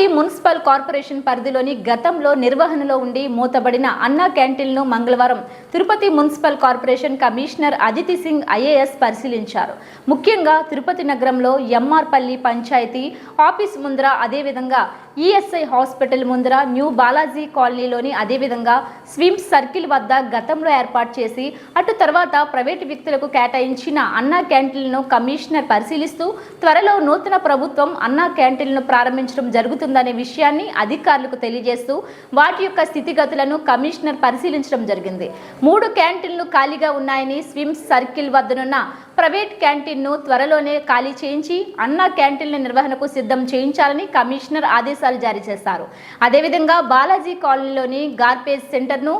Tirupati municipal corporation పరిధిలోని గతంలో నిర్వహణలో ఉండి మూతబడిన అన్నా క్యాంటీన్ను మంగళవారం Tirupati municipal corporation commissioner Aditi Singh IAS పరిశీలించారు. ముఖ్యంగా తిరుపతి నగరంలో ఎంఆర్పల్లి పంచాయతీ ఆఫీస్ ముందర అదేవిధంగా ఈఎస్ఐ హాస్పిటల్ ముందర న్యూ బాలాజీ కాలనీలోని అదేవిధంగా స్విమ్స్ సర్కిల్ వద్ద గతంలో ఏర్పాటు చేసి అటు తర్వాత ప్రైవేటు వ్యక్తులకు కేటాయించిన అన్నా క్యాంటీన్లను కమిషనర్ పరిశీలిస్తూ త్వరలో నూతన ప్రభుత్వం అన్నా క్యాంటీన్లను ప్రారంభించడం జరుగుతుంది. జరుగుతుందనే విషయాన్ని అధికారులకు తెలియజేస్తూ వాటి యొక్క స్థితిగతులను కమిషనర్ పరిశీలించడం జరిగింది. మూడు క్యాంటీన్లు ఖాళీగా ఉన్నాయని స్విమ్స్ సర్కిల్ వద్దనున్న ప్రైవేట్ క్యాంటీన్ను త్వరలోనే ఖాళీ చేయించి అన్న క్యాంటీన్ల నిర్వహణకు సిద్ధం చేయించాలని కమిషనర్ ఆదేశాలు జారీ చేశారు. అదేవిధంగా బాలాజీ కాలనీలోని గార్బేజ్ సెంటర్ను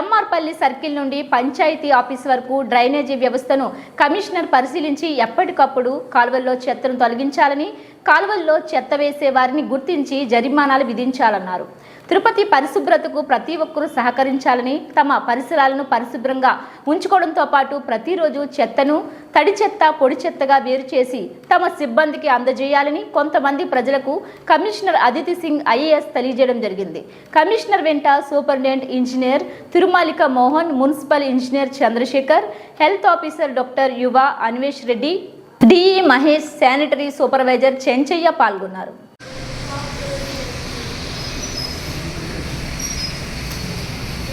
ఎంఆర్పల్లి సర్కిల్ నుండి పంచాయతీ ఆఫీస్ వరకు డ్రైనేజీ వ్యవస్థను కమిషనర్ పరిశీలించి ఎప్పటికప్పుడు కాలువల్లో చెత్తను తొలగించాలని కాలువల్లో చెత్త వేసే వారిని గుర్తించి జరిమానాలు విధించాలన్నారు. తిరుపతి పరిశుభ్రతకు ప్రతి ఒక్కరూ సహకరించాలని తమ పరిసరాలను పరిశుభ్రంగా ఉంచుకోవడంతో పాటు ప్రతిరోజు చెత్తను తడి చెత్త పొడి చెత్తగా వేరు చేసి తమ సిబ్బందికి అందజేయాలని కొంతమంది ప్రజలకు కమిషనర్ అదితి సింగ్ ఐఏఎస్ తెలియజేయడం జరిగింది. కమిషనర్ వెంట superintendent engineer Tirumalika Mohan municipal engineer Chandrasekhar health officer doctor Yuva Anvesh Reddy DE Mahesh sanitary supervisor Chenchaiah పాల్గొన్నారు.